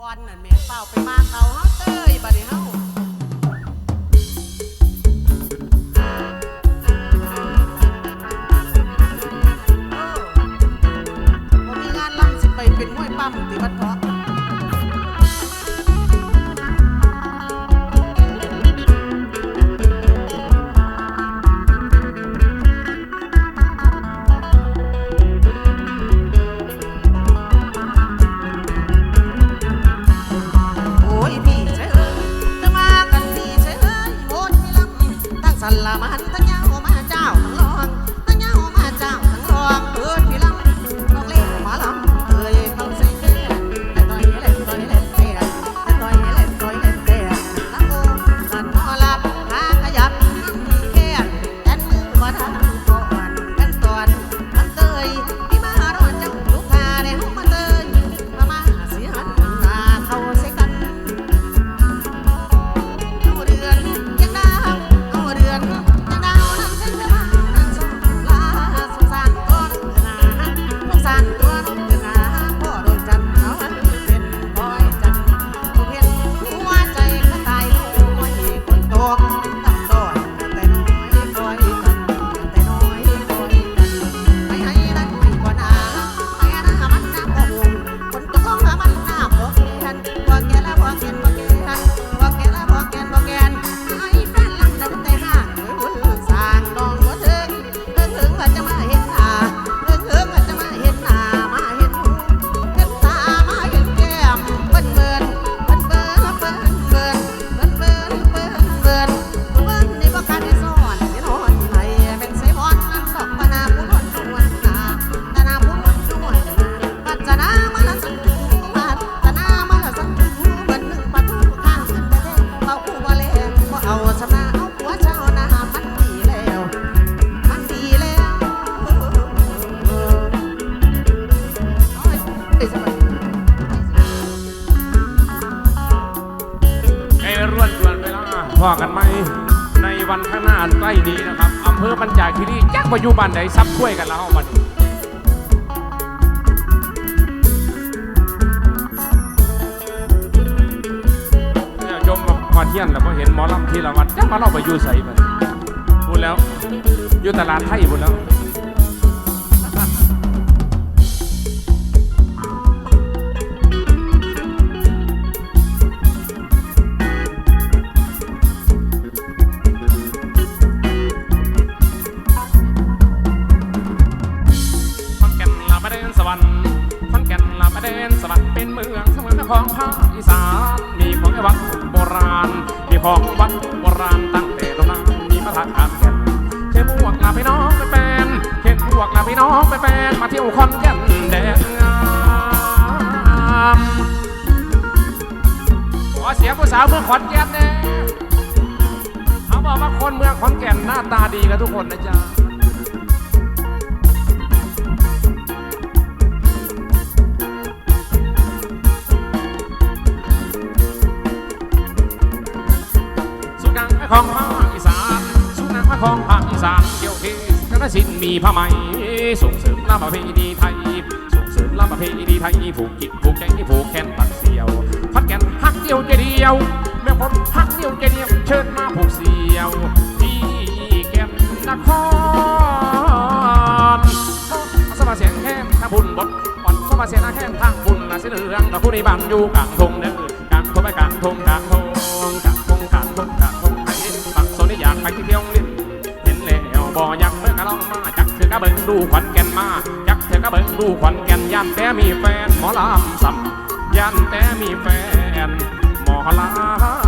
อ่อนนั่นแม่เฝ้าไปมาเขาเฮาเต้ยบัดนี้เฮาเออบ่มีงานลำสิไปเป็นมวยปั้มติบัดพา พอกันไหมในวันข้างหน้าใกล้นี้นะครับอำเภอบรรจาคีรีจักปัจจุบันใดซับช่วยกันแล้วมันเนี่ยจมมาเที่ยนแล้วพอเห็นหมอลำทีละวัดจักมาเล่าไปอยู่ใส่ไปพูดแล้วอยู่ตลาดไทยพูดแล้ว แฟนมาเที่ยวขอนแก่นแดงงามขอเสียงผู้สาวเมืองขอนแก่นแน่เขาบอกว่าคนเมืองขอนแก่นหน้าตาดีกันทุกคนนะจ๊ะสุนังของภาคอีสานสุนังของภาคอีสาน สินมีผ้าไหมส่งเสริมลำประเพณีไทย ส่งเสริมลำประเพณีไทยผูกจิตผูกใจผูกแขนปักเสียวพัดแกนหักเดียวใจเดียวแม่ผมหักเดียวใจเดียวเชิญมาผูกเสียวที่แก่นนครสมาเสียงแค้นทางบุญบดอ่อนสมาเสียงแค้นทางบุญนะเสียเหลืองดอกผู้ในบ้านอยู่กลางทงเด้อกลางทงไปกลางทงกลางทง กเธอกะเบิ่งดูขวัญแก่นมาจักเธอกะเบิ่งดูขวัญแก่นยันแต่มีแฟนหมอลำซ้ำยันแต่มีแฟนหมอลำ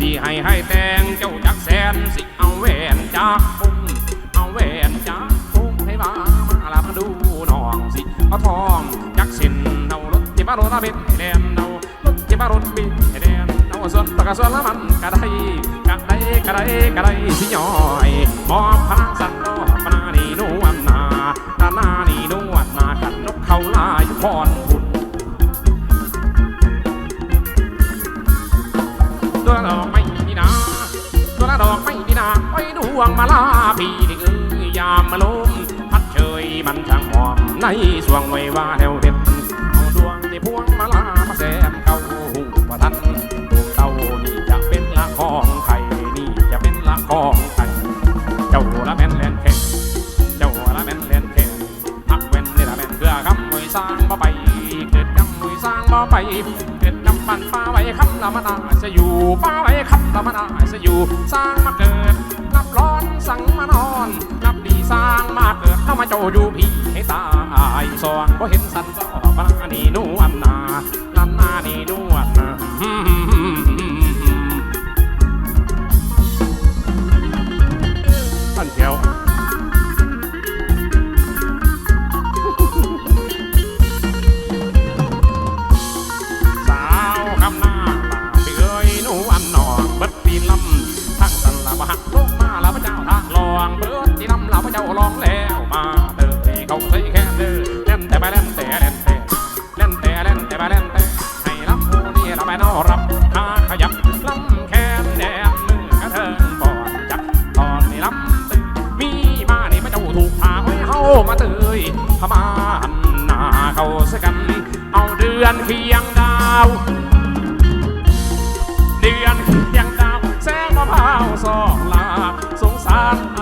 สีให้ให้แตงเจ้าจักแสนสิเอาแหวนจากปุ่มเอาแหวนจ้าคงให้มามาลามาดูน้องสิเอาทองยักสินเอารถที่มารถอาเบนให้แดนเอารถที่มารถบินให้แดนเอาส่วนประกส่วนละมันกะได้กะได้กะได้กะไดสิย่อยมอบพลังสันโลปนานีนวลนาตานานีนวลนากันนกเขาลายพร ละดอกไม่ดีนาตัวละดอกไม่ดีนาไว้ดวงมาลาพี่ดิเอ้ยยามมาลมพัดเชยมันช่างหอมในสวงไว้ว่าแนวเด็ดเอาดวงในพวงมาลามาแซมเก่าหูประทันดวงเต่านี่จะเป็นละของไข่นี่จะเป็นละของไข่เจ้าละแม่นแลนแข่งเจ้าละแม่นแลนแข่งพักเว้นนี่ละแม่นเพื่อคำมวยสร้างบ่ไปเกิดกำมวยสร้างบ่ไปเกิด มันฟ้าไว้คำละมันอาจจะอยู่ป้าไว้คำละมันอาจจะอยู่สร้างมาเกิดนับร้อนสั่งมานอนนับดีสร้างมาเกิดเข้ามาเจ้าอยู่พี่ให้ตายสว่างบ่เห็นสันสอบนานี่นวลนาลันนานี่นวลนา อาเดือนเคียงดาว เดือนเคียงดาวแสงมะพร้าวสองลาสงสาร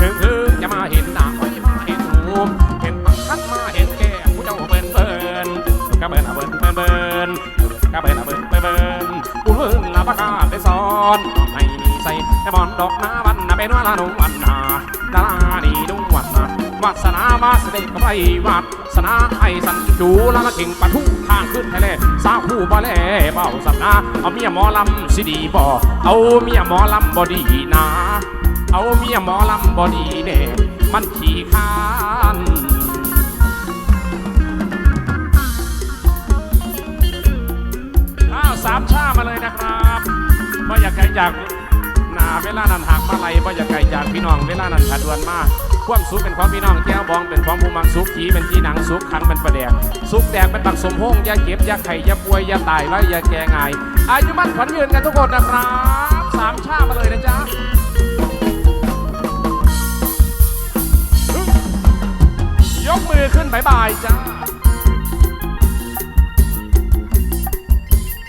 ถึงถึงจะมาเห็นหน้าโอ้ยมาเห็นหูเห็นปักคันมาเห็นแก้ผู้เจ้าเบิ่นเบิ่นก็เบิ่นอะเบิ่นเบิ่นเบิ่นก็เบิ่นอะเบิ่นเบิ่นเบิ่นผู้เบิ่นลาประกาศได้สอนให้มีใส่แต่บอนดอกหน้าวันน่ะเป็นว่าลาหนุ่มวันนาดาราดีนุ่งวัดนะวัสนามาเสด็จกับไปวัดสนาไอสันจูแล้วมาเก่งปะทุทางขึ้นทยเลสาวผู้บ่แลเบาสับนาเอาเมียหมอลำสิดีบ่เอาเมียหมอลำบ่ดีนะ เอาเมียหมอลำบ่ดีเด้มันขี้ข้านอ้าวสามชามาเลยนะครับว่อยากไกลจากหนาเวลานั้นหากมาไลบ่อยากไกลจากพี่น้องเวลานั้นขาดวนมาความสุขเป็นของพี่น้องแก้วบองเป็นของผู้มังสุขขีเป็นที่หนังสุขขังเป็นประแดกสุขแดกเป็นบักสมพงยาเก็บยาไข่ยาป่วยยาตายไว้ยาแก่ง่ายอายุมั่นขวัญยืนกันทุกคนนะครับสามชาติมาเลยนะจ๊ะ ยกมือขึ้นบายบายจ้า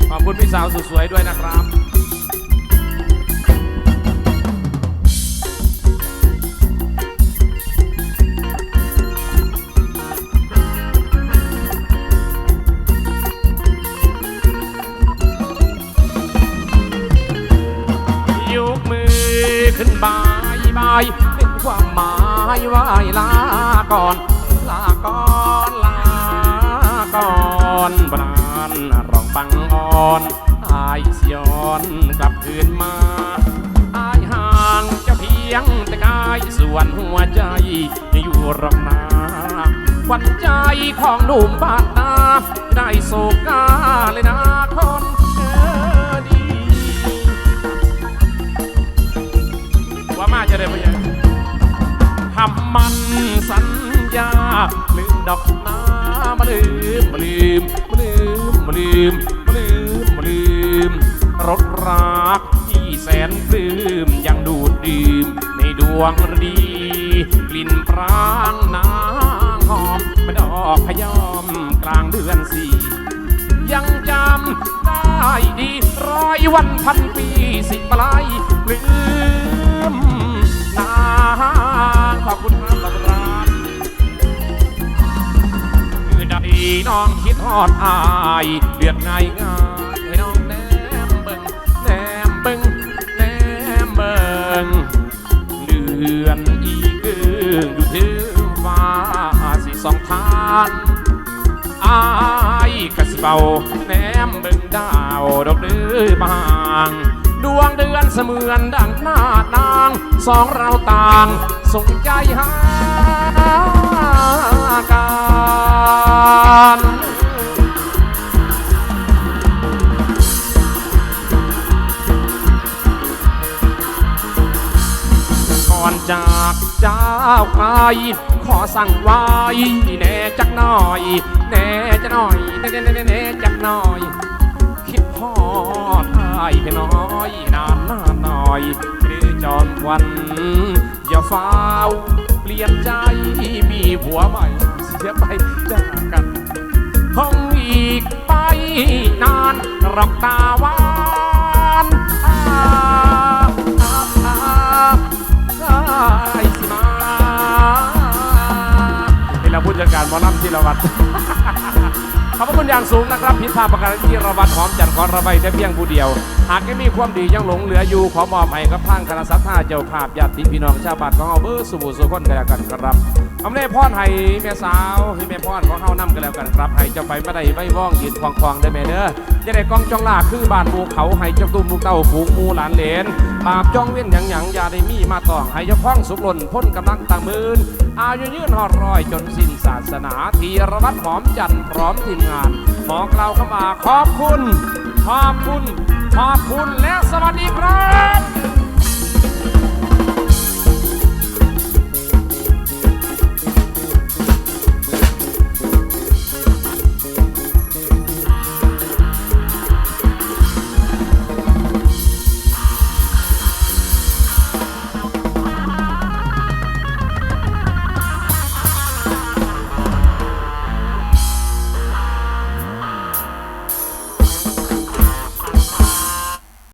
ขอบคุณพี่สาวสุดสวยด้วยนะครับยกมือขึ้นบายบายเป็นความหมายว่าลาก่อน อนบรานร้องฟังอ่อนอายสียอนกลับคืนมาอายห่างจะเพียงแต่กายส่วนหัวใจอยู่รองนาวัญใจของหนุ่มบ้านนาได้โศกาเลยนะคนเออดี ว่ามาจะได้พยังทำมันสัญญาลืมดอกน้ำ มาลืมมาลืมมาลืมมาลืมมาลืมมาลืมรถรักที่แสนปลื้มยังดูดดื่มในดวงฤดีกลิ่นปรางนางหอมมันดอกพยอมกลางเดือนสี่ยังจำได้ดีร้อยวันพันปีสิบลายลืมนางขอบคุณครับ น้องคิดฮอดอายเดือดง่ายง่ายให้น้องแนมเบิงแนมเบิงแนมเบิงเดือนอีกึงอยู่ถึงฟ้าสิสองทานอายกะสิเบาแนมเบิงดาวดอกเดือบางดวงเดือนเสมือนดังหน้านาง สองเราต่างสงใจหา ก่อนจากเจ้าไกลขอสั่งไว้แน่จักหน่อย แน่จะหน่อยแน่แน่แน่แน่จักหน่อย คิดพอดอายไปน้อยนานนานหน่อยหรือจอมวันอย่าฟ้าเปลี่ยนใจมีผัวใหม่เสียไปจากกัน คงอีกไปนานรอกตาหวานอาอาอาอาไอ้สิมานี่เราพูดจัดการหมอลำที่เราวัด อบพระคุณอย่างสูงนะครับ พิธาประกันที่ระวัดหอมจัดขอระบายแต่เพียงผู้เดียว หากยังมีความดียังหลงเหลืออยู่ขอมอบให้กับทางคณะสัตยาเจ้าภาพญาติพี่น้องชาวบ้านของเอาเบอร์สุบุสุคนกันแล้วกันครับอำนาจพรให้แม่สาวให้แม่พรของเฮานำกันแล้วกันครับให้เจ้าไปไม่ได้ไม่ว่องยืนควงควงได้แม่เด้อ จะได้กองจองลาคือบ้านบูเขาให้เจ้าตุ้มลูกเต้าฝูงมูหลานเหลนบาปจ้องเว้นหยังหยังยาได้มีมาต่องให้เจ้าพ้องสุกหล่นพ้นกำลังต่างมืนอายุยืนหอดรอยจนสิ้นศาสนาทีรวัตรหอมจันทร์พร้อมทีมงานหมอกล่าวเข้ามาขอบคุณ ขอบคุณ ขอบคุณและสวัสดีครับ